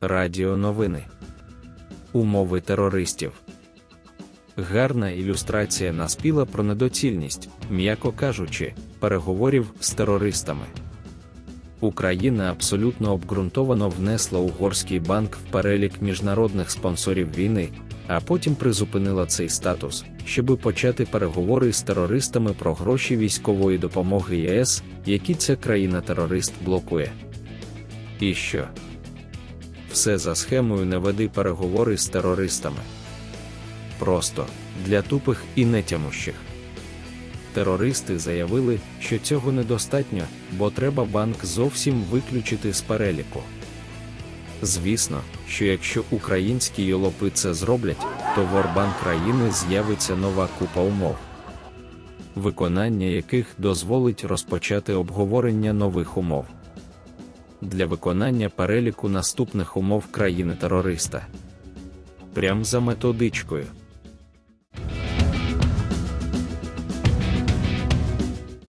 Радіо новини. Умови терористів. Гарна ілюстрація наспіла про недоцільність, м'яко кажучи, переговорів з терористами. Україна абсолютно обґрунтовано внесла угорський банк в перелік міжнародних спонсорів війни, а потім призупинила цей статус, щоби почати переговори з терористами про гроші військової допомоги ЄС, які ця країна-терорист блокує. І що? Все за схемою не веди переговори з терористами. Просто для тупих і нетямущих. Терористи заявили, що цього недостатньо, бо треба банк зовсім виключити з переліку. Звісно, що якщо українські йолопи це зроблять, то в Орбан країни з'явиться нова купа умов, виконання яких дозволить розпочати обговорення нових умов для виконання переліку наступних умов країни-терориста. Прям за методичкою.